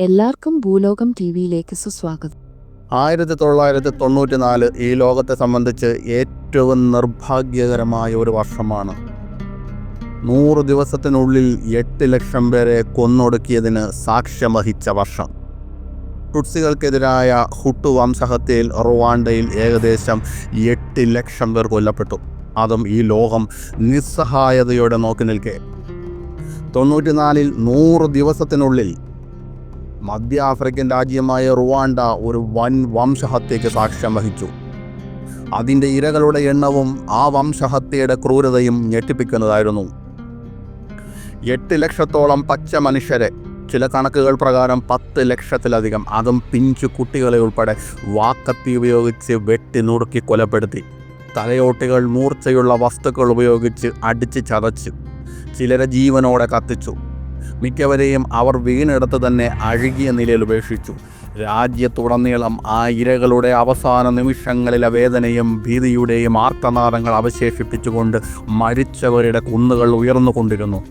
എല്ലാവർക്കും ഭൂലോകം ടി വിയിലേക്ക് സുസ്വാഗതം. ആയിരത്തി തൊള്ളായിരത്തി തൊണ്ണൂറ്റി നാല് ഈ ലോകത്തെ സംബന്ധിച്ച് ഏറ്റവും നിർഭാഗ്യകരമായ ഒരു വർഷമാണ്. നൂറ് ദിവസത്തിനുള്ളിൽ എട്ട് ലക്ഷം പേരെ കൊന്നൊടുക്കിയതിന് സാക്ഷ്യം വഹിച്ച വർഷം. ടുട്സികൾക്കെതിരായ ഹുട്ടു വംശഹത്യയിൽ റുവാണ്ടയിൽ ഏകദേശം എട്ട് ലക്ഷം പേർ കൊല്ലപ്പെട്ടു. അതും ഈ ലോകം നിസ്സഹായതയോടെ നോക്കി നിൽക്കെ. തൊണ്ണൂറ്റിനാലിൽ നൂറ് ദിവസത്തിനുള്ളിൽ മധ്യ ആഫ്രിക്കൻ രാജ്യമായ റുവാണ്ട ഒരു വൻ വംശഹത്യയ്ക്ക് സാക്ഷ്യം വഹിച്ചു. അതിന്റെ ഇരകളുടെ എണ്ണവും ആ വംശഹത്യയുടെ ക്രൂരതയും ഞെട്ടിപ്പിക്കുന്നതായിരുന്നു. എട്ട് ലക്ഷത്തോളം പച്ച മനുഷ്യരെ ചില കണക്കുകൾ പ്രകാരം പത്ത് ലക്ഷത്തിലധികം അതും പിഞ്ചു കുട്ടികളെ ഉൾപ്പെടെ വാക്കത്തി ഉപയോഗിച്ച് വെട്ടി നുറുക്കി കൊലപ്പെടുത്തി. തലയോട്ടികൾ മൂർച്ചയുള്ള വസ്തുക്കൾ ഉപയോഗിച്ച് അടിച്ച് ചതച്ചു. ചിലരെ ജീവനോടെ കത്തിച്ചു. മിക്കവരെയും അവർ വീണെടുത്ത് തന്നെ അഴുകിയ നിലയിൽ ഉപേക്ഷിച്ചു. രാജ്യത്തുടനീളം ആ ഇരകളുടെ അവസാന നിമിഷങ്ങളിലെ വേദനയും ഭീതിയുടെയും ആർത്തനാദങ്ങൾ അവശേഷിപ്പിച്ചുകൊണ്ട് മരിച്ചവരുടെ കുന്നുകൾ ഉയർന്നുകൊണ്ടിരുന്നു.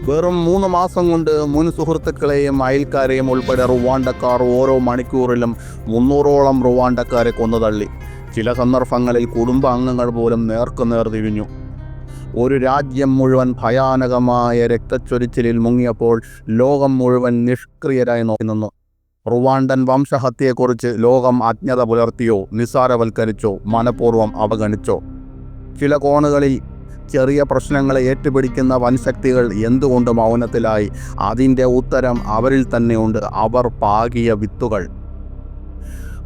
വെറും മൂന്ന് മാസം കൊണ്ട് മുൻ സുഹൃത്തുക്കളെയും അയൽക്കാരെയും ഉൾപ്പെടെ റുവാണ്ടക്കാർ ഓരോ മണിക്കൂറിലും മുന്നൂറോളം റുവാണ്ടക്കാരെ കൊന്നുതള്ളി. ചില സന്ദർഭങ്ങളിൽ കുടുംബാംഗങ്ങൾ പോലും നേർക്കുനേർ തിരിഞ്ഞു. ഒരു രാജ്യം മുഴുവൻ ഭയാനകമായ രക്തച്ചൊരിച്ചിലിൽ മുങ്ങിയപ്പോൾ ലോകം മുഴുവൻ നിഷ്ക്രിയരായി നോക്കി നിന്നു. റുവാണ്ടൻ വംശഹത്യയെക്കുറിച്ച് ലോകം അജ്ഞത പുലർത്തിയോ നിസ്സാരവൽക്കരിച്ചോ മനഃപൂർവം അവഗണിച്ചോ? ചില കോണുകളിൽ ചെറിയ പ്രശ്നങ്ങളെ ഏറ്റുപിടിക്കുന്ന വൻശക്തികൾ എന്തുകൊണ്ട് മൗനത്തിലായി? അതിന്റെ ഉത്തരം അവരിൽ തന്നെയുണ്ട്. അവർ പാകിയ വിത്തുകൾ.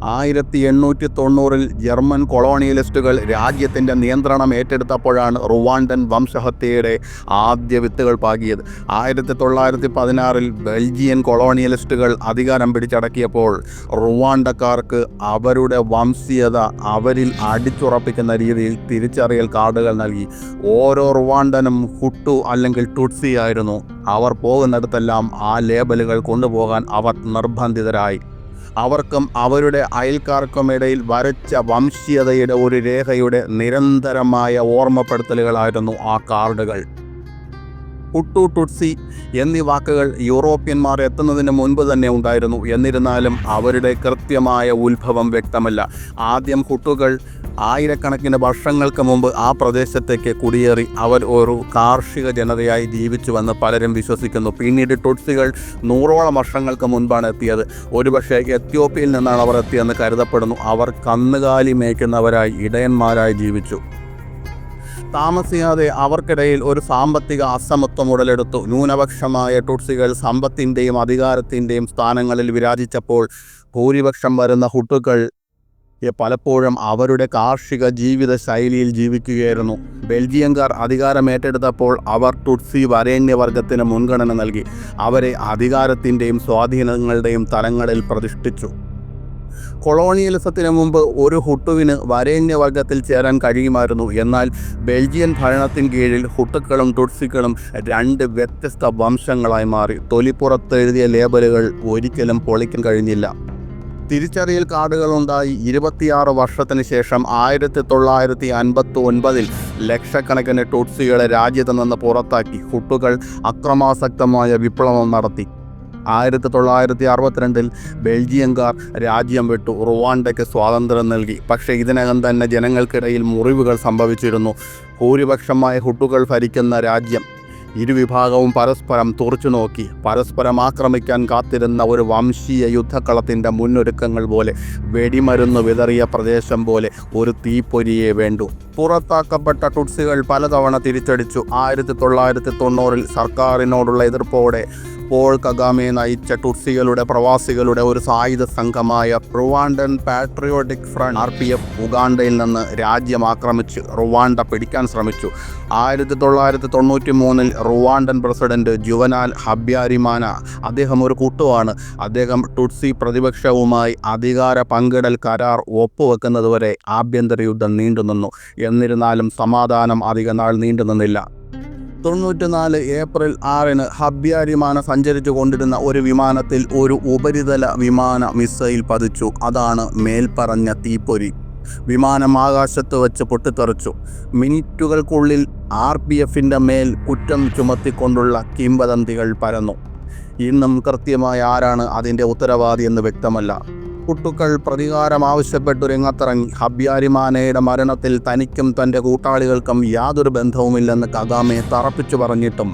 ആയിരത്തി എണ്ണൂറ്റി തൊണ്ണൂറിൽ ജർമ്മൻ കൊളോണിയലിസ്റ്റുകൾ രാജ്യത്തിന്റെ നിയന്ത്രണം ഏറ്റെടുത്തപ്പോഴാണ് റുവാണ്ടൻ വംശഹത്യയുടെ ആദ്യ വിത്തുകൾ പാകിയത്. ആയിരത്തി തൊള്ളായിരത്തി പതിനാറിൽ ബെൽജിയൻ കൊളോണിയലിസ്റ്റുകൾ അധികാരം പിടിച്ചടക്കിയപ്പോൾ റുവാണ്ടക്കാർക്ക് അവരുടെ വംശീയത അവരിൽ അടിച്ചുറപ്പിക്കുന്ന രീതിയിൽ തിരിച്ചറിയൽ കാർഡുകൾ നൽകി. ഓരോ റുവാണ്ടനും ഹുട്ടു അല്ലെങ്കിൽ ടുട്സി ആയിരുന്നു. അവർ പോകുന്നിടത്തെല്ലാം ആ ലേബലുകൾ കൊണ്ടുപോകാൻ അവർ നിർബന്ധിതരായി. അവർക്കും അവരുടെ അയൽക്കാർക്കുമിടയിൽ വരച്ച വംശീയതയുടെ ഒരു രേഖയുടെ നിരന്തരമായ ഓർമ്മപ്പെടുത്തലുകളായിരുന്നു ആ കാർഡുകൾ. ഉട്ടു ടുട്സി എന്നീ വാക്കുകൾ യൂറോപ്യന്മാർ എത്തുന്നതിന് മുൻപ് തന്നെ ഉണ്ടായിരുന്നു. എന്നിരുന്നാലും അവരുടെ കൃത്യമായ ഉത്ഭവം വ്യക്തമല്ല. ആദ്യം ഹുട്ടുകൾ ആയിരക്കണക്കിന് വർഷങ്ങൾക്ക് മുമ്പ് ആ പ്രദേശത്തേക്ക് കുടിയേറി അവർ ഒരു കാർഷിക ജനതയായി ജീവിച്ചു ജീവിച്ചുവെന്ന് പലരും വിശ്വസിക്കുന്നു. പിന്നീട് ടുട്സികൾ നൂറോളം വർഷങ്ങൾക്ക് മുൻപാണ് എത്തിയത്. ഒരുപക്ഷെ എത്യോപ്യയിൽ നിന്നാണ് അവർ എത്തിയെന്ന് കരുതപ്പെടുന്നു. അവർ കന്നുകാലി മേയ്ക്കുന്നവരായി ഇടയന്മാരായി ജീവിച്ചു. താമസിയാതെ അവർക്കിടയിൽ ഒരു സാമ്പത്തിക അസമത്വം ഉടലെടുത്തു. ന്യൂനപക്ഷമായ ടുട്സികൾ സമ്പത്തിന്റെയും അധികാരത്തിന്റെയും സ്ഥാനങ്ങളിൽ വിരാജിച്ചപ്പോൾ ഭൂരിപക്ഷം വരുന്ന ഹുട്ടുകൾ പലപ്പോഴും അവരുടെ കാർഷിക ജീവിത ശൈലിയിൽ ജീവിക്കുകയായിരുന്നു. ബെൽജിയംകാർ അധികാരമേറ്റെടുത്തപ്പോൾ അവർ ടുട്സി വരേണ്യവർഗത്തിന് മുൻഗണന നൽകി. അവരെ അധികാരത്തിന്റെയും സ്വാധീനങ്ങളുടെയും തലങ്ങളിൽ പ്രതിഷ്ഠിച്ചു. കൊളോണിയലിസത്തിന് മുമ്പ് ഒരു ഹുട്ടുവിന് വരേണ്യവർഗത്തിൽ ചേരാൻ കഴിയുമായിരുന്നു. എന്നാൽ ബെൽജിയൻ ഭരണത്തിന് കീഴിൽ ഹുട്ടുക്കളും ടുട്സികളും രണ്ട് വ്യത്യസ്ത വംശങ്ങളായി മാറി. തൊലിപ്പുറത്തെഴുതിയ ലേബലുകൾ ഒരിക്കലും പൊളിക്കാൻ കഴിഞ്ഞില്ല. തിരിച്ചറിയൽ കാർഡുകളുണ്ടായി ഇരുപത്തിയാറ് വർഷത്തിന് ശേഷം ആയിരത്തി തൊള്ളായിരത്തി അൻപത്തി ഒൻപതിൽ ലക്ഷക്കണക്കിന് ടുട്സികളെ രാജ്യത്ത് നിന്ന് പുറത്താക്കി. ഹുട്ടുകൾ അക്രമാസക്തമായ വിപ്ലവം നടത്തി. ആയിരത്തി തൊള്ളായിരത്തി അറുപത്തിരണ്ടിൽ ബെൽജിയംകാർ രാജ്യം വിട്ടു. റുവാണ്ടയ്ക്ക് സ്വാതന്ത്ര്യം നൽകി. പക്ഷേ ഇതിനകം തന്നെ ജനങ്ങൾക്കിടയിൽ മുറിവുകൾ സംഭവിച്ചിരുന്നു. ഭൂരിപക്ഷമായ ഹുട്ടുകൾ ഭരിക്കുന്ന രാജ്യം ഇരുവിഭാഗവും പരസ്പരം തുറച്ചുനോക്കി പരസ്പരം ആക്രമിക്കാൻ കാത്തിരുന്ന ഒരു വംശീയ യുദ്ധക്കളത്തിന്റെ മുന്നൊരുക്കങ്ങൾ പോലെ വെടിമരുന്ന് വിതറിയ പ്രദേശം പോലെ ഒരു തീപ്പൊരിയെ വേണ്ടു. പുറത്താക്കപ്പെട്ട ടുട്സികൾ പലതവണ തിരിച്ചടിച്ചു. ആയിരത്തി തൊള്ളായിരത്തി തൊണ്ണൂറിൽ സർക്കാരിനോടുള്ള എതിർപ്പോടെ പോൾ കഗാമെ നയിച്ച ടുട്സികളുടെ പ്രവാസികളുടെ ഒരു സായുധ സംഘമായ Rwandan patriotic front R P F ഉഗാണ്ടയിൽ നിന്ന് രാജ്യം ആക്രമിച്ച് റുവാണ്ട പിടിക്കാൻ ശ്രമിച്ചു. ആയിരത്തി തൊള്ളായിരത്തി തൊണ്ണൂറ്റി മൂന്നിൽ റുവാണ്ടൻ പ്രസിഡന്റ് ജുവനാൽ ഹബ്യാരിമാന അദ്ദേഹം ഒരു കൂട്ടുവാണ്. അദ്ദേഹം ടുട്സി പ്രതിപക്ഷവുമായി അധികാര പങ്കിടൽ കരാർ ഒപ്പുവെക്കുന്നതുവരെ ആഭ്യന്തര യുദ്ധം നീണ്ടുനിന്നു. എന്നിരുന്നാലും സമാധാനം അധികനാൾ നീണ്ടുനിന്നില്ല. തൊണ്ണൂറ്റിനാല് ഏപ്രിൽ ആറിന് ഹബ്യാരിമാന സഞ്ചരിച്ചു കൊണ്ടിരുന്ന ഒരു വിമാനത്തിൽ ഒരു ഉപരിതല വിമാന മിസൈൽ പതിച്ചു. അതാണ് മേൽപ്പറഞ്ഞ തീപ്പൊരി. വിമാനം ആകാശത്ത് വെച്ച് പൊട്ടിത്തെറിച്ചു. മിനിറ്റുകൾക്കുള്ളിൽ ആർ പി എഫിന്റെ മേൽ കുറ്റം ചുമത്തിക്കൊണ്ടുള്ള കിംവദന്തികൾ പരന്നു. ഇന്നും കൃത്യമായി ആരാണ് അതിന്റെ ഉത്തരവാദി എന്ന് വ്യക്തമല്ല. കുട്ടുക്കൾ പ്രതികാരം ആവശ്യപ്പെട്ടു രംഗത്തിറങ്ങി ഹബ്യാരിമാനയുടെ മരണത്തിൽ തനിക്കും തന്റെ കൂട്ടാളികൾക്കും യാതൊരു ബന്ധവുമില്ലെന്ന് കഗാമെ തറപ്പിച്ചു പറഞ്ഞിട്ടും.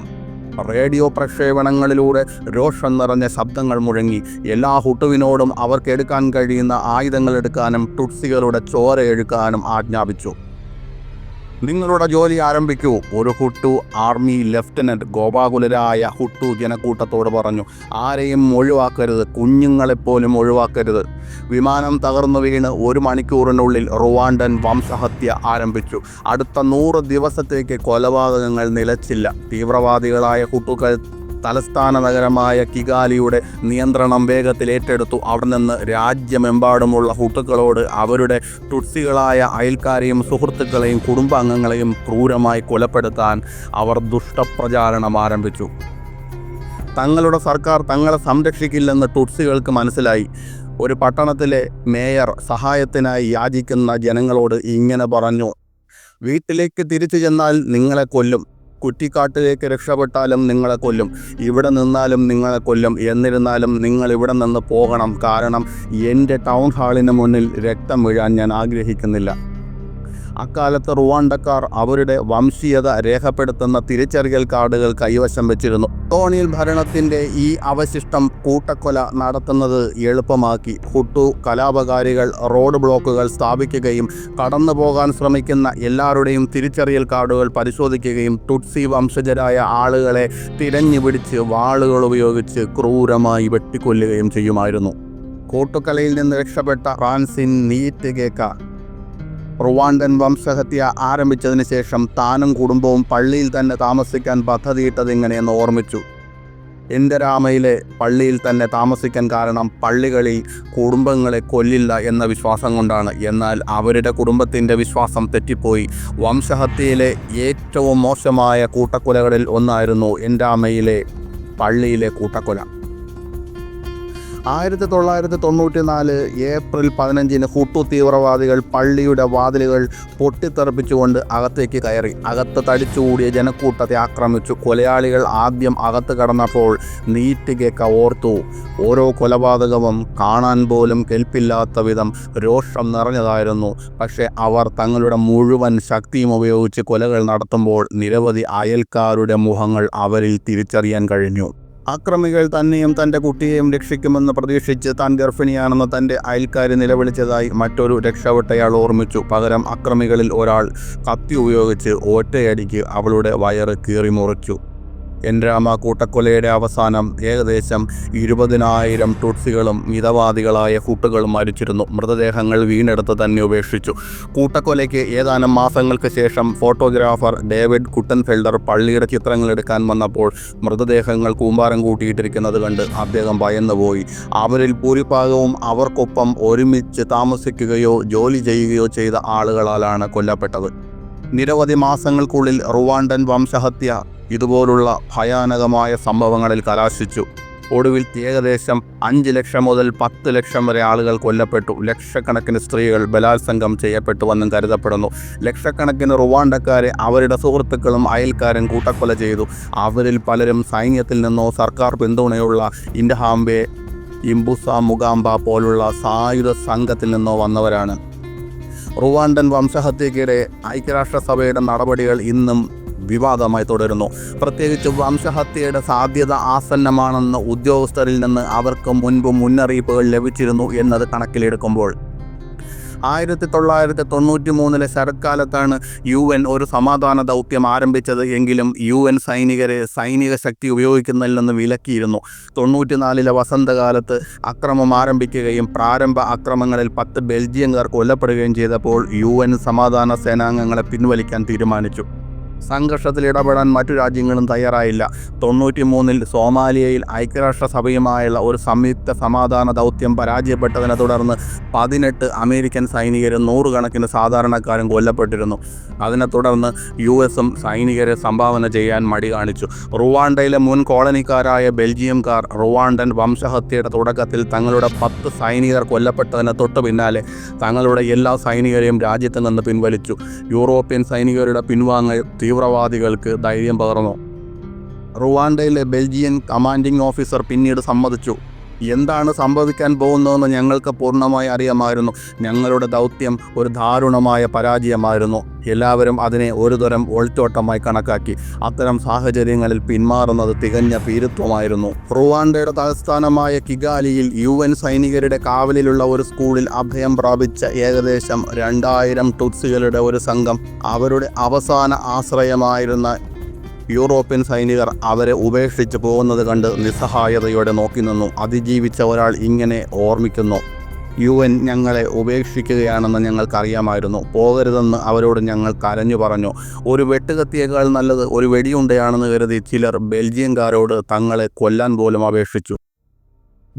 റേഡിയോ പ്രക്ഷേപണങ്ങളിലൂടെ രോഷം നിറഞ്ഞ ശബ്ദങ്ങൾ മുഴങ്ങി. എല്ലാ ഹുട്ടുവിനോടും അവർക്ക് എടുക്കാൻ കഴിയുന്ന ആയുധങ്ങൾ എടുക്കാനും ടുട്സികളുടെ ചോര ആജ്ഞാപിച്ചു. നിങ്ങളുടെ ജോലി ആരംഭിക്കൂ. ഒരു ഹുട്ടു ആർമി ലഫ്റ്റനന്റ് ഗോപാകുലരായ ഹുട്ടു ജനക്കൂട്ടത്തോട് പറഞ്ഞു ആരെയും ഒഴിവാക്കരുത്. കുഞ്ഞുങ്ങളെപ്പോലും ഒഴിവാക്കരുത്. വിമാനം തകർന്നു വീണ് ഒരു മണിക്കൂറിനുള്ളിൽ റുവാണ്ടൻ വംശഹത്യ ആരംഭിച്ചു. അടുത്ത നൂറ് ദിവസത്തേക്ക് കൊലപാതകങ്ങൾ നിലച്ചില്ല. തീവ്രവാദികളായ ഹുട്ടുകൾ തലസ്ഥാന നഗരമായ കിഗാലിയുടെ നിയന്ത്രണം വേഗത്തിൽ ഏറ്റെടുത്തു. അവിടെ നിന്ന് രാജ്യമെമ്പാടുമുള്ള ഹുട്ടുക്കളോട് അവരുടെ ടുട്സികളായ അയൽക്കാരെയും സുഹൃത്തുക്കളെയും കുടുംബാംഗങ്ങളെയും ക്രൂരമായി കൊലപ്പെടുത്താൻ അവർ ദുഷ്ടപ്രചാരണം ആരംഭിച്ചു. തങ്ങളുടെ സർക്കാർ തങ്ങളെ സംരക്ഷിക്കില്ലെന്ന് ടുട്സികൾക്ക് മനസ്സിലായി. ഒരു പട്ടണത്തിലെ മേയർ സഹായത്തിനായി യാചിക്കുന്ന ജനങ്ങളോട് ഇങ്ങനെ പറഞ്ഞു വീട്ടിലേക്ക് തിരിച്ചു ചെന്നാൽ നിങ്ങളെ കൊല്ലും. കുറ്റിക്കാട്ടിലേക്ക് രക്ഷപ്പെട്ടാലും നിങ്ങളെ കൊല്ലും. ഇവിടെ നിന്നാലും നിങ്ങളെ കൊല്ലും. എന്നിരുന്നാലും നിങ്ങൾ ഇവിടെ നിന്ന് പോകണം. കാരണം എന്റെ ടൗൺ ഹാളിന് മുന്നിൽ രക്തം വീഴാൻ ഞാൻ ആഗ്രഹിക്കുന്നില്ല. അക്കാലത്ത് റുവാണ്ടക്കാർ അവരുടെ വംശീയത രേഖപ്പെടുത്തുന്ന തിരിച്ചറിയൽ കാർഡുകൾ കൈവശം വെച്ചിരുന്നു. കോണിയൽ ഭരണത്തിന്റെ ഈ അവശിഷ്ടം കൂട്ടക്കൊല നടത്തുന്നത് എളുപ്പമാക്കി. ഹുട്ടു കലാപകാരികൾ റോഡ് ബ്ലോക്കുകൾ സ്ഥാപിക്കുകയും കടന്നു പോകാൻ ശ്രമിക്കുന്ന എല്ലാവരുടെയും തിരിച്ചറിയൽ കാർഡുകൾ പരിശോധിക്കുകയും ടുട്സി വംശജരായ ആളുകളെ തിരഞ്ഞു പിടിച്ച് വാളുകൾ ഉപയോഗിച്ച് ക്രൂരമായി വെട്ടിക്കൊല്ലുകയും ചെയ്യുമായിരുന്നു. കൂട്ടുകലയിൽ നിന്ന് രക്ഷപ്പെട്ട ഫ്രാൻസിൻ നീറ്റ് കേക്ക റുവാണ്ടൻ വംശഹത്യ ആരംഭിച്ചതിന് ശേഷം താനും കുടുംബവും പള്ളിയിൽ തന്നെ താമസിക്കാൻ പദ്ധതിയിട്ടതിങ്ങനെയെന്ന് ഓർമ്മിച്ചു. ഇന്ദരാമയിലെ രാമയിലെ പള്ളിയിൽ തന്നെ താമസിക്കാൻ കാരണം പള്ളികളിൽ കുടുംബങ്ങളെ കൊല്ലില്ല എന്ന വിശ്വാസം കൊണ്ടാണ്. എന്നാൽ അവരുടെ കുടുംബത്തിന്റെ വിശ്വാസം തെറ്റിപ്പോയി. വംശഹത്യയിലെ ഏറ്റവും മോശമായ കൂട്ടക്കൊലകളിൽ ഒന്നായിരുന്നു അമ്മയിലെ പള്ളിയിലെ കൂട്ടക്കൊല. ആയിരത്തി തൊള്ളായിരത്തി തൊണ്ണൂറ്റി നാല് ഏപ്രിൽ പതിനഞ്ചിന് ഹുട്ടു തീവ്രവാദികൾ പള്ളിയുടെ വാതിലുകൾ പൊട്ടിത്തെറിപ്പിച്ചുകൊണ്ട് അകത്തേക്ക് കയറി. അകത്ത് തടിച്ചുകൂടിയ ജനക്കൂട്ടത്തെ ആക്രമിച്ചു. കൊലയാളികൾ ആദ്യം അകത്ത് കടന്നപ്പോൾ നീറ്റുകേക്ക ഓർത്തു. ഓരോ കൊലപാതകവും കാണാൻ പോലും കെൽപ്പില്ലാത്ത വിധം രോഷം നിറഞ്ഞതായിരുന്നു. പക്ഷേ അവർ തങ്ങളുടെ മുഴുവൻ ശക്തിയും ഉപയോഗിച്ച് കൊലകൾ നടത്തുമ്പോൾ നിരവധി അയൽക്കാരുടെ മുഖങ്ങൾ അവരിൽ തിരിച്ചറിയാൻ കഴിഞ്ഞു. ആക്രമികൾ തന്നെയും തന്റെ കുട്ടിയെയും രക്ഷിക്കുമെന്ന് പ്രതീക്ഷിച്ച് താൻ ഗർഭിണിയാണെന്ന് തന്റെ അയൽക്കാർ നിലവിളിച്ചതായി മറ്റൊരു രക്ഷപ്പെട്ടയാൾ ഓർമ്മിച്ചു. പകരം അക്രമികളിൽ ഒരാൾ കത്തി ഉപയോഗിച്ച് ഒറ്റയടിക്ക് അവളുടെ വയറ് കീറി മുറിച്ചു എൻരാമ കൂട്ടക്കൊലയുടെ അവസാനം ഏകദേശം ഇരുപതിനായിരം ടുട്സികളും മിതവാദികളായ കൂട്ടുകളും മരിച്ചിരുന്നു. മൃതദേഹങ്ങൾ വീണെടുത്ത് തന്നെ ഉപേക്ഷിച്ചു. കൂട്ടക്കൊലയ്ക്ക് ഏതാനും മാസങ്ങൾക്ക് ശേഷം ഫോട്ടോഗ്രാഫർ ഡേവിഡ് കുട്ടൻഫെൽഡർ പള്ളിയുടെ ചിത്രങ്ങൾ എടുക്കാൻ വന്നപ്പോൾ മൃതദേഹങ്ങൾ കൂമ്പാരം കൂട്ടിയിട്ടിരിക്കുന്നത് കണ്ട് അദ്ദേഹം ഭയന്നുപോയി. അവരിൽ ഭൂരിഭാഗവും അവർക്കൊപ്പം ഒരുമിച്ച് താമസിക്കുകയോ ജോലി ചെയ്യുകയോ ചെയ്ത ആളുകളാലാണ് കൊല്ലപ്പെട്ടത്. നിരവധി മാസങ്ങൾക്കുള്ളിൽ റുവാണ്ടൻ വംശഹത്യ ഇതുപോലുള്ള ഭയാനകമായ സംഭവങ്ങളിൽ കലാശിച്ചു. ഒടുവിൽ ഏകദേശം അഞ്ച് ലക്ഷം മുതൽ പത്ത് ലക്ഷം വരെ ആളുകൾ കൊല്ലപ്പെട്ടു. ലക്ഷക്കണക്കിന് സ്ത്രീകൾ ബലാത്സംഗം ചെയ്യപ്പെട്ടുവെന്നും കരുതപ്പെടുന്നു. ലക്ഷക്കണക്കിന് റുവാണ്ടക്കാരെ അവരുടെ സുഹൃത്തുക്കളും അയൽക്കാരും കൂട്ടക്കൊല ചെയ്തു. അവരിൽ പലരും സൈന്യത്തിൽ നിന്നോ സർക്കാർ പിന്തുണയുള്ള ഇൻഡഹാംബെ ഇംബുസ മുഗാംബ പോലുള്ള സായുധ സംഘത്തിൽ നിന്നോ വന്നവരാണ്. റുവാണ്ടൻ വംശഹത്യക്കിടെ ഐക്യരാഷ്ട്രസഭയുടെ നടപടികൾ ഇന്നും വിവാദമായി തുടരുന്നു. പ്രത്യേകിച്ച് വംശഹത്യയുടെ സാധ്യത ആസന്നമാണെന്ന് ഉദ്യോഗസ്ഥരിൽ നിന്ന് അവർക്ക് മുൻപ് മുന്നറിയിപ്പുകൾ ലഭിച്ചിരുന്നു എന്നത് കണക്കിലെടുക്കുമ്പോൾ. ആയിരത്തി തൊള്ളായിരത്തി തൊണ്ണൂറ്റി മൂന്നിലെ ശരത്കാലത്താണ് യു എൻ ഒരു സമാധാന ദൗത്യം ആരംഭിച്ചത് എങ്കിലും യു എൻ സൈനികരെ സൈനിക ശക്തി ഉപയോഗിക്കുന്നതിൽ നിന്ന് വിലക്കിയിരുന്നു. തൊണ്ണൂറ്റിനാലിലെ വസന്തകാലത്ത് അക്രമം ആരംഭിക്കുകയും പ്രാരംഭ അക്രമങ്ങളിൽ പത്ത് ബെൽജിയംകാർ കൊല്ലപ്പെടുകയും ചെയ്തപ്പോൾ യു എൻ സമാധാന സേനാംഗങ്ങളെ പിൻവലിക്കാൻ തീരുമാനിച്ചു. സംഘർഷത്തിൽ ഇടപെടാൻ മറ്റു രാജ്യങ്ങളും തയ്യാറായില്ല. തൊണ്ണൂറ്റി മൂന്നിൽ സോമാലിയയിൽ ഐക്യരാഷ്ട്രസഭയുമായുള്ള ഒരു സംയുക്ത സമാധാന ദൗത്യം പരാജയപ്പെട്ടതിനെ തുടർന്ന് പതിനെട്ട് അമേരിക്കൻ സൈനികരും നൂറുകണക്കിന് സാധാരണക്കാരും കൊല്ലപ്പെട്ടിരുന്നു. അതിനെ തുടർന്ന് യു എസും സൈനികരെ സംഭാവന ചെയ്യാൻ മടി കാണിച്ചു. റുവാണ്ടയിലെ മുൻ കോളനിക്കാരായ ബെൽജിയംകാർ റുവാണ്ടൻ വംശഹത്യയുടെ തുടക്കത്തിൽ തങ്ങളുടെ പത്ത് സൈനികർ കൊല്ലപ്പെട്ടതിന് തൊട്ടു പിന്നാലെ തങ്ങളുടെ എല്ലാ സൈനികരെയും രാജ്യത്ത് നിന്ന് പിൻവലിച്ചു. യൂറോപ്യൻ സൈനികരുടെ പിൻവാങ്ങൽ തീവ്രവാദികൾക്ക് ധൈര്യം പകർന്നു. റുവാണ്ടയിലെ ബെൽജിയൻ കമാൻഡിംഗ് ഓഫീസർ പിന്നീട് സമ്മതിച്ചു. എന്താണ് സംഭവിക്കാൻ പോകുന്നതെന്ന് ഞങ്ങൾക്ക് പൂർണമായി അറിയാമായിരുന്നു. ഞങ്ങളുടെ ദൗത്യം ഒരു ദാരുണമായ പരാജയമായിരുന്നു. എല്ലാവരും അതിനെ ഒരുതരം ഒളിച്ചോട്ടമായി കണക്കാക്കി. അത്തരം സാഹചര്യങ്ങളിൽ പിന്മാറുന്നത് തികഞ്ഞ ഭീരുത്വമായിരുന്നു. റുവാണ്ടയുടെ തലസ്ഥാനമായ കിഗാലിയിൽ യു എൻ സൈനികരുടെ കാവലിലുള്ള ഒരു സ്കൂളിൽ അഭയം പ്രാപിച്ച ഏകദേശം രണ്ടായിരം ടുത്സികളുടെ ഒരു സംഘം അവരുടെ അവസാന ആശ്രയമായിരുന്ന യൂറോപ്യൻ സൈനികർ അവരെ ഉപേക്ഷിച്ച് പോകുന്നത് കണ്ട് നിസ്സഹായതയോടെ നോക്കി നിന്നു. അതിജീവിച്ച ഒരാൾ ഇങ്ങനെ ഓർമ്മിക്കുന്നു. യു എൻ ഞങ്ങളെ ഉപേക്ഷിക്കുകയാണെന്ന് ഞങ്ങൾക്കറിയാമായിരുന്നു. പോകരുതെന്ന് അവരോട് ഞങ്ങൾ കരഞ്ഞു പറഞ്ഞു. ഒരു വെട്ടുകത്തിയേക്കാൾ നല്ലത് ഒരു വെടിയുണ്ടയാണെന്ന് കരുതി ചിലർ ബെൽജിയംകാരോട് തങ്ങളെ കൊല്ലാൻ പോലും അപേക്ഷിച്ചു.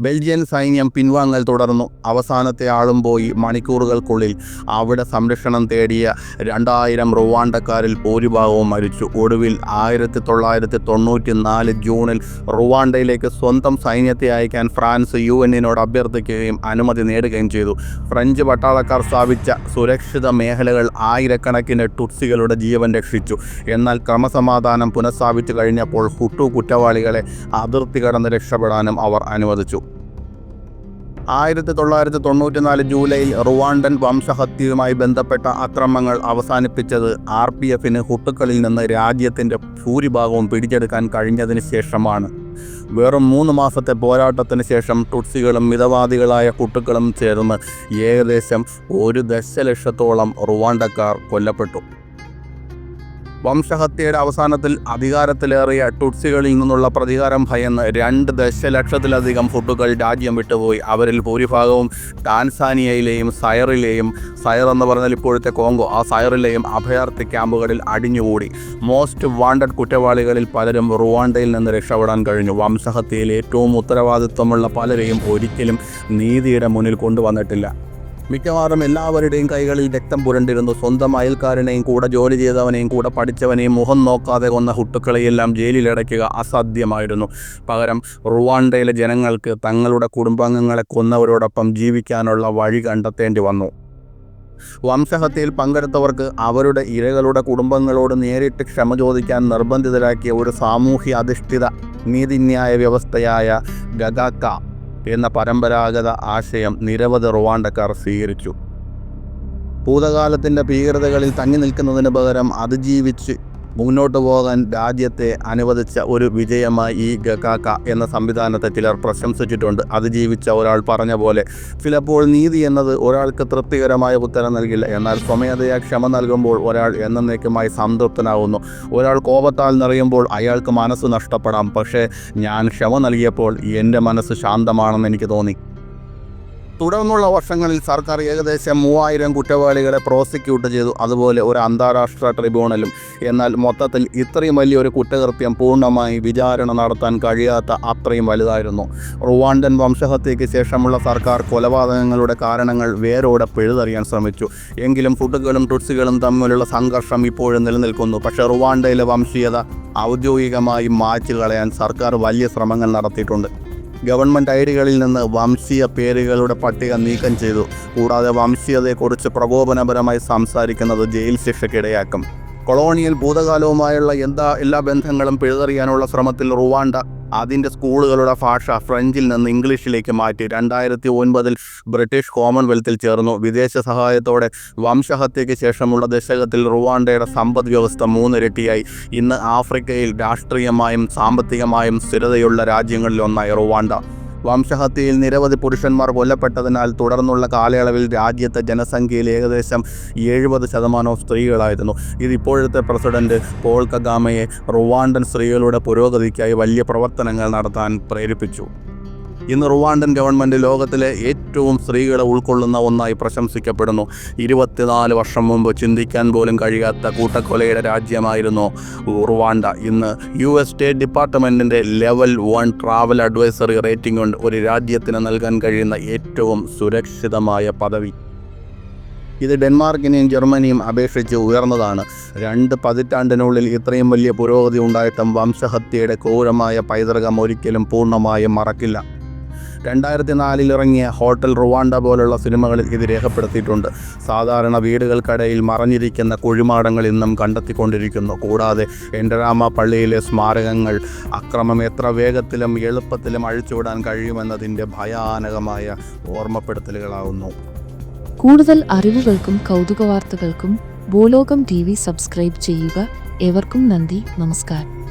ബെൽജിയൻ സൈന്യം പിൻവാങ്ങൽ തുടർന്നു. അവസാനത്തെ ആളും പോയി മണിക്കൂറുകൾക്കുള്ളിൽ അവിടെ സംരക്ഷണം തേടിയ രണ്ടായിരം റുവാണ്ടക്കാരിൽ ഭൂരിഭാഗവും മരിച്ചു. ഒടുവിൽ ആയിരത്തി തൊള്ളായിരത്തി തൊണ്ണൂറ്റി നാല് ജൂണിൽ റുവാണ്ടയിലേക്ക് സ്വന്തം സൈന്യത്തെ അയക്കാൻ ഫ്രാൻസ് യു എന്നിനോട് അഭ്യർത്ഥിക്കുകയും അനുമതി നേടുകയും ചെയ്തു. ഫ്രഞ്ച് പട്ടാളക്കാർ സ്ഥാപിച്ച സുരക്ഷിത മേഖലകൾ ആയിരക്കണക്കിന് ടുട്സികളുടെ ജീവൻ രക്ഷിച്ചു. എന്നാൽ ക്രമസമാധാനം പുനഃസ്ഥാപിച്ചു കഴിഞ്ഞപ്പോൾ ഹുട്ടു കുറ്റവാളികളെ അതിർത്തി കടന്ന് രക്ഷപ്പെടാനും അവർ അനുവദിച്ചു. ആയിരത്തി തൊള്ളായിരത്തി തൊണ്ണൂറ്റിനാല് ജൂലൈയിൽ റുവാണ്ടൻ വംശഹത്യയുമായി ബന്ധപ്പെട്ട അക്രമങ്ങൾ അവസാനിപ്പിച്ചത് ആർ പി എഫിന് ഹുട്ടുക്കളിൽ നിന്ന് രാജ്യത്തിന്റെ ഭൂരിഭാഗവും പിടിച്ചെടുക്കാൻ കഴിഞ്ഞതിന് ശേഷമാണ്. വെറും മൂന്ന് മാസത്തെ പോരാട്ടത്തിന് ശേഷം ടുട്സികളും മിതവാദികളായ കുട്ടുക്കളും ചേർന്ന് ഏകദേശം ഒരു ദശലക്ഷത്തോളം റുവാണ്ടക്കാർ കൊല്ലപ്പെട്ടു. വംശഹത്യയുടെ അവസാനത്തിൽ അധികാരത്തിലേറിയ ടുട്സികളിൽ നിന്നുള്ള പ്രതികാരം ഭയന്ന് രണ്ട് ദശലക്ഷത്തിലധികം ഫുട്ടുകൾ രാജ്യം വിട്ടുപോയി. അവരിൽ ഭൂരിഭാഗവും ടാൻസാനിയയിലെയും സയറിലെയും സയർ എന്ന് പറഞ്ഞാൽ ഇപ്പോഴത്തെ കോങ്കോ ആ സയറിലെയും അഭയാർത്ഥി ക്യാമ്പുകളിൽ അടിഞ്ഞുകൂടി. മോസ്റ്റ് വാണ്ടഡ് കുറ്റവാളികളിൽ പലരും റുവാണ്ടയിൽ നിന്ന് രക്ഷപ്പെടാൻ കഴിഞ്ഞു. വംശഹത്യയിൽ ഏറ്റവും ഉത്തരവാദിത്വമുള്ള പലരെയും ഒരിക്കലും നീതിയുടെ മുന്നിൽ കൊണ്ടുവന്നിട്ടില്ല. മിക്കവാറും എല്ലാവരുടെയും കൈകളിൽ രക്തം പുരണ്ടിരുന്നു. സ്വന്തം അയൽക്കാരനെയും കൂടെ ജോലി ചെയ്തവനെയും കൂടെ പഠിച്ചവനെയും മുഖം നോക്കാതെ കൊന്ന ഹുട്ടുക്കളെയെല്ലാം ജയിലിലടയ്ക്കുക അസാധ്യമായിരുന്നു. പകരം റുവാണ്ടയിലെ ജനങ്ങൾക്ക് തങ്ങളുടെ കുടുംബാംഗങ്ങളെ കൊന്നവരോടൊപ്പം ജീവിക്കാനുള്ള വഴി കണ്ടെത്തേണ്ടി വന്നു. വംശഹത്യയിൽ പങ്കെടുത്തവർക്ക് അവരുടെ ഇരകളുടെ കുടുംബങ്ങളോട് നേരിട്ട് ക്ഷമ ചോദിക്കാൻ നിർബന്ധിതരാക്കിയ ഒരു സാമൂഹ്യ അധിഷ്ഠിത നീതിന്യായ വ്യവസ്ഥയായ ഗഗാക്ക എന്ന പരമ്പരാഗത ആശയം നിരവധി റുവാണ്ടക്കാർ സ്വീകരിച്ചു. ഭൂതകാലത്തിന്റെ ഭീകരതകളിൽ തങ്ങി നിൽക്കുന്നതിന് പകരം അതിജീവിച്ച് മുന്നോട്ട് പോകാൻ രാജ്യത്തെ അനുവദിച്ച ഒരു വിജയമായി ഈ ഗക്കാക്ക എന്ന സംവിധാനത്തെ ചിലർ പ്രശംസിച്ചിട്ടുണ്ട്. അത് ജീവിച്ച ഒരാൾ പറഞ്ഞ പോലെ ചിലപ്പോൾ നീതി എന്നത് ഒരാൾക്ക് തൃപ്തികരമായ ഉത്തരം നൽകില്ല. എന്നാൽ സ്വമേധയാ ക്ഷമ നൽകുമ്പോൾ ഒരാൾ എന്നേക്കുമായി സംതൃപ്തനാവുന്നു. ഒരാൾ കോപത്താൽ നിറയുമ്പോൾ അയാൾക്ക് മനസ്സ് നഷ്ടപ്പെടാം. പക്ഷേ ഞാൻ ക്ഷമ നൽകിയപ്പോൾ എന്റെ മനസ്സ് ശാന്തമാണെന്ന് എനിക്ക് തോന്നി. തുടർന്നുള്ള വർഷങ്ങളിൽ സർക്കാർ ഏകദേശം മൂവായിരം കുറ്റവാളികളെ പ്രോസിക്യൂട്ട് ചെയ്തു. അതുപോലെ ഒരു അന്താരാഷ്ട്ര ട്രിബ്യൂണലും. എന്നാൽ മൊത്തത്തിൽ ഇത്രയും വലിയൊരു കുറ്റകൃത്യം പൂർണമായി വിചാരണ നടത്താൻ കഴിയാത്ത അത്രയും വലുതായിരുന്നു. റുവാണ്ടൻ വംശഹത്യയ്ക്ക് ശേഷമുള്ള സർക്കാർ കൊലപാതകങ്ങളുടെ കാരണങ്ങൾ വേരോടെ പിഴുതറിയാൻ ശ്രമിച്ചു. എങ്കിലും ഫുഡുകളും ടുട്സികളും തമ്മിലുള്ള സംഘർഷം ഇപ്പോഴും നിലനിൽക്കുന്നു. പക്ഷേ റുവാണ്ടയിലെ വംശീയത ഔദ്യോഗികമായി മായ്ച്ചു കളയാൻ സർക്കാർ വലിയ ശ്രമങ്ങൾ നടത്തിയിട്ടുണ്ട്. ഗവൺമെന്റ് ഐഡികളിൽ നിന്ന് വംശീയ പേരുകളുടെ പട്ടിക നീക്കം ചെയ്തു. കൂടാതെ വംശീയതയെക്കുറിച്ച് പ്രകോപനപരമായി സംസാരിക്കുന്നത് ജയിൽ ശിക്ഷയ്ക്കിടയാക്കും. കൊളോണിയൽ ഭൂതകാലവുമായുള്ള എന്താ എല്ലാ ബന്ധങ്ങളും പിഴുതെറിയാനുള്ള ശ്രമത്തിൽ റുവാണ്ട അതിന്റെ സ്കൂളുകളുടെ ഭാഷ ഫ്രഞ്ചിൽ നിന്ന് ഇംഗ്ലീഷിലേക്ക് മാറ്റി രണ്ടായിരത്തി ഒൻപതിൽ ബ്രിട്ടീഷ് കോമൺവെൽത്തിൽ ചേർന്നു. വിദേശ സഹായത്തോടെ വംശഹത്യയ്ക്ക് ശേഷമുള്ള ദശകത്തിൽ റുവാണ്ടയുടെ സമ്പദ് വ്യവസ്ഥ മൂന്നിരട്ടിയായി. ഇന്ന് ആഫ്രിക്കയിൽ രാഷ്ട്രീയമായും സാമ്പത്തികമായും സ്ഥിരതയുള്ള രാജ്യങ്ങളിലൊന്നായി റുവാണ്ട. വംശഹത്യയിൽ നിരവധി പുരുഷന്മാർ കൊല്ലപ്പെട്ടതിനാൽ തുടർന്നുള്ള കാലയളവിൽ രാജ്യത്തെ ജനസംഖ്യയിൽ ഏകദേശം എഴുപത് ശതമാനവും സ്ത്രീകളായിരുന്നു. ഇത് ഇപ്പോഴത്തെ പ്രസിഡന്റ് പോൾ കഗാമയെ റുവാണ്ടൻ സ്ത്രീകളുടെ പുരോഗതിക്കായി വലിയ പ്രവർത്തനങ്ങൾ നടത്താൻ പ്രേരിപ്പിച്ചു. ഇന്ന് റുവാണ്ടൻ ഗവൺമെന്റ് ലോകത്തിലെ ഏറ്റവും സ്ത്രീകളെ ഉൾക്കൊള്ളുന്ന ഒന്നായി പ്രശംസിക്കപ്പെടുന്നു. ഇരുപത്തിനാല് വർഷം മുമ്പ് ചിന്തിക്കാൻ പോലും കഴിയാത്ത കൂട്ടക്കൊലയുടെ രാജ്യമായിരുന്നു റുവാണ്ട. ഇന്ന് യു എസ് സ്റ്റേറ്റ് ഡിപ്പാർട്ട്മെന്റിന്റെ level one travel advisory rating കൊണ്ട് ഒരു രാജ്യത്തിന് നൽകാൻ കഴിയുന്ന ഏറ്റവും സുരക്ഷിതമായ പദവി. ഇത് ഡെൻമാർക്കിനെയും ജർമ്മനിയും അപേക്ഷിച്ച് ഉയർന്നതാണ്. രണ്ട് പതിറ്റാണ്ടിനുള്ളിൽ ഇത്രയും വലിയ പുരോഗതി ഉണ്ടായിട്ടും വംശഹത്യയുടെ ക്രൂരമായ പൈതൃകം ഒരിക്കലും പൂർണമായും മറക്കില്ല. രണ്ടായിരത്തി നാലിൽ ഇറങ്ങിയ ഹോട്ടൽ റുവാണ്ട പോലുള്ള സിനിമകളിൽ ഇത് രേഖപ്പെടുത്തിയിട്ടുണ്ട്. സാധാരണ വീടുകൾക്കിടയിൽ മറഞ്ഞിരിക്കുന്ന കുഴിമാടങ്ങൾ ഇന്നും കണ്ടെത്തിക്കൊണ്ടിരിക്കുന്നു. കൂടാതെ എൻഡരാമ പള്ളിയിലെ സ്മാരകങ്ങൾ അക്രമം എത്ര വേഗത്തിലും എളുപ്പത്തിലും അഴിച്ചുവിടാൻ കഴിയുമെന്നതിന്റെ ഭയാനകമായ ഓർമ്മപ്പെടുത്തലുകളാവുന്നു. കൂടുതൽ അറിവുകൾക്കും കൗതുക വാർത്തകൾക്കും ഭൂലോകം ടി വി സബ്സ്ക്രൈബ് ചെയ്യുക. ഏവർക്കും നന്ദി. നമസ്കാരം.